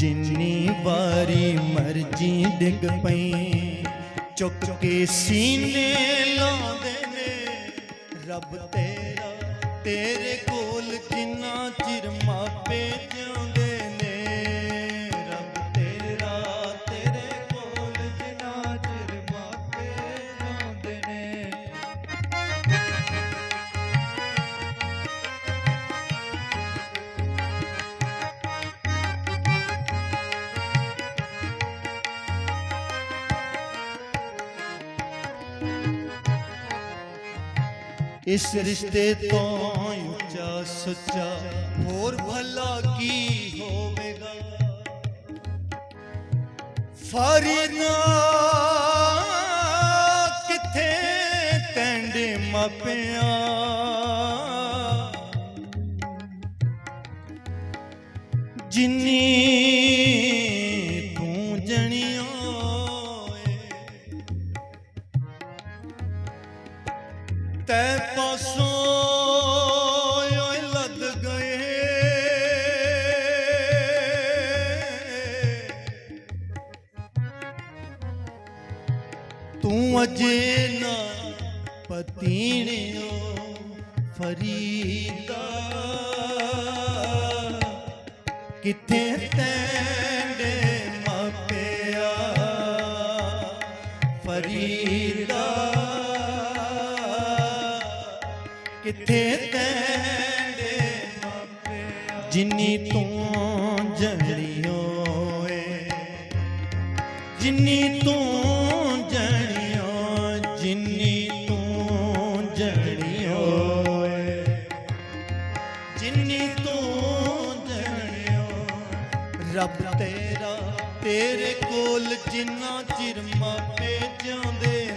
ਜਿੰਨੀ ਵਾਰੀ ਮਰਜ਼ੀ ਡਿੱਗ ਪਈ, ਚੁੱਕ ਕੇ ਸੀਨੇ ਲਾਉਂਦੇ ਨੇ। ਰੱਬ ਤੇਰਾ, ਤੇਰੇ ਕੋਲ ਕਿੰਨਾ ਇਸ ਰਿਸ਼ਤੇ ਤੋਂ ਉੱਚਾ ਸੁੱਚਾ ਹੋਰ ਭਲਾ ਕੀ ਹੋਵੇਗਾ? ਫਰੀਦਾ ਕਿੱਥੇ ਤੈਂਡੇ ਮਾਪਿਆਂ? ਜਿੰਨੀ ਤੂੰ ਜਣਿਓ ਤੈ ਪਾਸੋਂ ਓਏ ਲੱਦ ਗਏ। ਤੂੰ ਅਜੇ ਨਾ ਪਤੀਣਿਓ ਫਰੀਦਾ। ਕਿੱਥੇ ਤੈਂਡੇ ਮਾਪਿਆ ਫਰੀਦਾ? ਕਿੱਥੇ ਤੈਂਡੇ ਮਾਪਿਆ ਜਿੰਨੀ ਤੂੰ ਜਣੀ ਓਏ, ਜਿੰਨੀ ਤੂੰ ਜਣਿਓ ਜਿੰਨੀ ਤੂੰ ਜਣਿਓ ਏ ਜਿੰਨੀ ਤੂੰ ਜਣਿਓ ਰੱਬ ਤੇਰਾ ਤੇਰੇ ਕੋਲ ਜਿੰਨਾ ਚਿਰ ਮਾਪੇ ਜਾਂਦੇ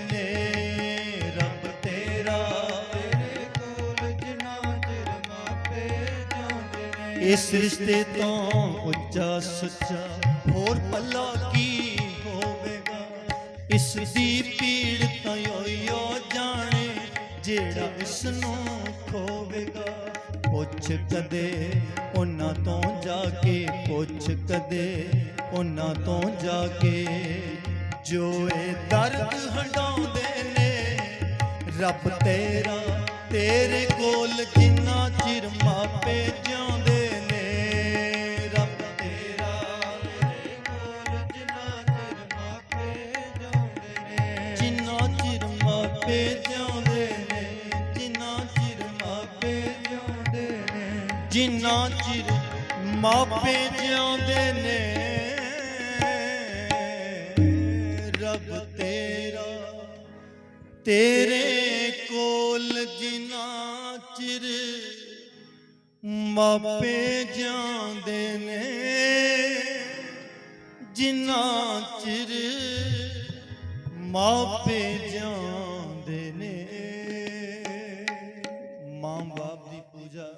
ਇਸ ਰਿਸ਼ਤੇ ਤੋਂ ਉੱਚਾ ਸੁੱਚਾ ਹੋਰ ਭਲਾ ਕੀ ਹੋਵੇਗਾ? ਇਸ ਦੀ ਪੀੜ ਤਾਂ ਓਯੋ ਜਾਣੇ, ਜਿਹੜਾ ਇਸ ਨੂੰ ਖੋਵੇਗਾ। ਪੁੱਛ ਕਦੇ ਉਹਨਾਂ ਤੋਂ ਜਾ ਕੇ, ਪੁੱਛ ਕਦੇ ਉਹਨਾਂ ਤੋਂ ਜਾ ਕੇ। ਜੋ ਇਹ ਦਰਦ ਹਟਾਉਂਦੇ ਨੇ, ਰੱਬ ਤੇਰਾ ਤੇਰੇ ਕੋਲ ਕਿੰਨਾ ਚਿਰ ਜਿੰਨਾ ਚਿਰ ਮਾਪੇ ਜਿਉਂਦੇ ਨੇ, ਰੱਬ ਤੇਰਾ, ਤੇਰੇ ਕੋਲ ਜਿੰਨਾ ਚਿਰ ਮਾਪੇ ਜਾਂਦੇ ਨੇ, ਜਿੰਨਾ ਚਿਰ ਮਾਪੇ ਜਾਂਦੇ ਨੇ। ਮਾਂ ਬਾਪ ਦੀ ਪੂਜਾ